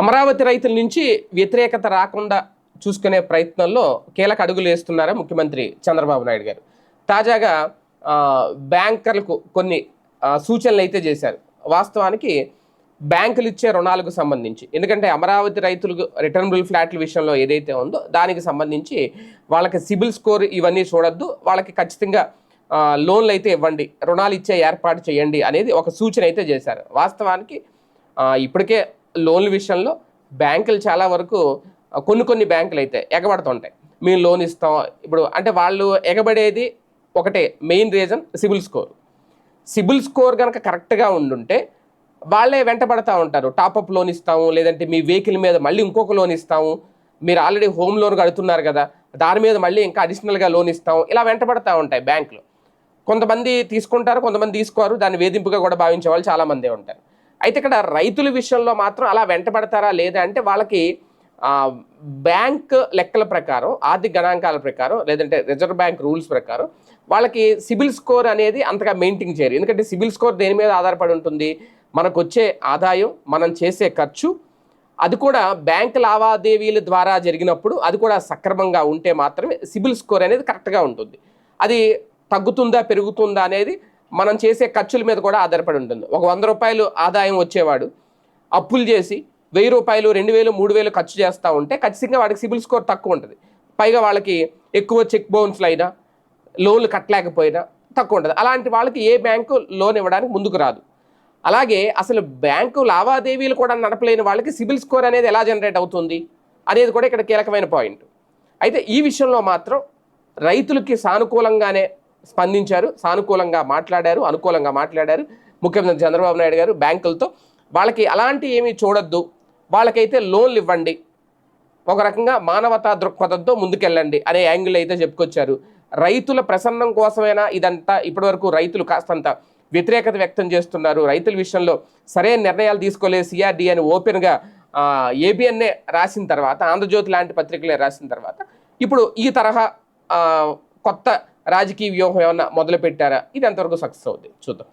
అమరావతి రైతుల నుంచి వ్యతిరేకత రాకుండా చూసుకునే ప్రయత్నంలో కీలక అడుగులు వేస్తున్నారా ముఖ్యమంత్రి చంద్రబాబు నాయుడు గారు. తాజాగా బ్యాంకర్లకు కొన్ని సూచనలు అయితే చేశారు. వాస్తవానికి బ్యాంకులు ఇచ్చే రుణాలకు సంబంధించి. ఎందుకంటే అమరావతి రైతులకు రిటర్నబుల్ ఫ్లాట్ల విషయంలో ఏదైతే ఉందో దానికి సంబంధించి వాళ్ళకి సిబిల్ స్కోర్ ఇవన్నీ చూడొద్దు. వాళ్ళకి ఖచ్చితంగా లోన్లు అయితే ఇవ్వండి. రుణాలు ఇచ్చే ఏర్పాటు చేయండి అనేది ఒక సూచన అయితే చేశారు. వాస్తవానికి ఇప్పటికే లోన్ల విషయంలో బ్యాంకులు చాలా వరకు కొన్ని కొన్ని బ్యాంకులు అయితే ఎగబడుతుంటాయి. మేము లోన్ ఇస్తాం. ఇప్పుడు అంటే వాళ్ళు ఎగబడేది ఒకటే main reason CIBIL score. CIBIL score కనుక కరెక్ట్గా ఉండుంటే వాళ్ళే వెంటబడతా ఉంటారు. టాపప్ లోన్ ఇస్తాము లేదంటే మీ వెహికల్ మీద మళ్ళీ ఇంకొక లోన్ ఇస్తాము. మీరు ఆల్రెడీ హోమ్ లోన్ కడుతున్నారు కదా దాని మీద మళ్ళీ ఇంకా అడిషనల్గా లోన్ ఇస్తాం ఇలా వెంటబడతా ఉంటాయి బ్యాంకులు. కొంతమంది తీసుకుంటారు కొంతమంది తీసుకోరు. దాన్ని వేధింపుగా కూడా భావించే వాళ్ళు చాలామందే ఉంటారు. అయితే ఇక్కడ రైతుల విషయంలో మాత్రం అలా వెంటబడతారా లేదా అంటే వాళ్ళకి బ్యాంక్ లెక్కల ప్రకారం ఆర్థిక గణాంకాల ప్రకారం లేదంటే రిజర్వ్ బ్యాంక్ రూల్స్ ప్రకారం వాళ్ళకి సిబిల్ స్కోర్ అనేది అంతగా మెయింటైన్ చేయరు. ఎందుకంటే సిబిల్ స్కోర్ దేని మీద ఆధారపడి ఉంటుంది? మనకు వచ్చే ఆదాయం మనం చేసే ఖర్చు. అది కూడా బ్యాంక్ లావాదేవీల ద్వారా జరిగినప్పుడు అది కూడా సక్రమంగా ఉంటే మాత్రమే సిబిల్ స్కోర్ అనేది కరెక్ట్గా ఉంటుంది. అది తగ్గుతుందా పెరుగుతుందా అనేది మనం చేసే ఖర్చుల మీద కూడా ఆధారపడి ఉంటుంది. ఒక వంద రూపాయలు ఆదాయం వచ్చేవాడు అప్పులు చేసి వెయ్యి రూపాయలు రెండు వేలు మూడు వేలు ఖర్చు చేస్తూ ఉంటే ఖచ్చితంగా వాడికి సిబిల్ స్కోర్ తక్కువ ఉంటుంది. పైగా వాళ్ళకి ఎక్కువ చెక్ బౌన్స్లు అయినా లోన్లు కట్టలేకపోయినా తక్కువ ఉంటుంది. అలాంటి వాళ్ళకి ఏ బ్యాంకు లోన్ ఇవ్వడానికి ముందుకు రాదు. అలాగే అసలు బ్యాంకు లావాదేవీలు కూడా నడపలేని వాళ్ళకి సిబిల్ స్కోర్ అనేది ఎలా జనరేట్ అవుతుంది అనేది కూడా ఇక్కడ కీలకమైన పాయింట్. అయితే ఈ విషయంలో మాత్రం రైతులకి సానుకూలంగానే స్పందించారు సానుకూలంగా మాట్లాడారు అనుకూలంగా మాట్లాడారు. ముఖ్యమంత్రి చంద్రబాబు నాయుడు గారు బ్యాంకులతో వాళ్ళకి అలాంటి ఏమీ చూడొద్దు వాళ్ళకైతే లోన్లు ఇవ్వండి ఒక రకంగా మానవతా దృక్పథంతో ముందుకెళ్ళండి అనే యాంగిల్ అయితే చెప్పుకొచ్చారు. రైతుల ప్రసన్నం కోసమైనా ఇదంతా? ఇప్పటివరకు రైతులు కాస్తంత వ్యతిరేకత వ్యక్తం చేస్తున్నారు. రైతుల విషయంలో సరైన నిర్ణయాలు తీసుకోలేదు సిఆర్డి అని ఓపెన్గా ఏబిఎన్ఏ రాసిన తర్వాత ఆంధ్రజ్యోతి లాంటి పత్రికలే రాసిన తర్వాత ఇప్పుడు ఈ తరహా కొత్త రాజకీయ వ్యూహం ఏమన్నా మొదలు పెట్టారా ఇది ఎంతవరకు సక్సెస్ అవుతుంది చూద్దాం.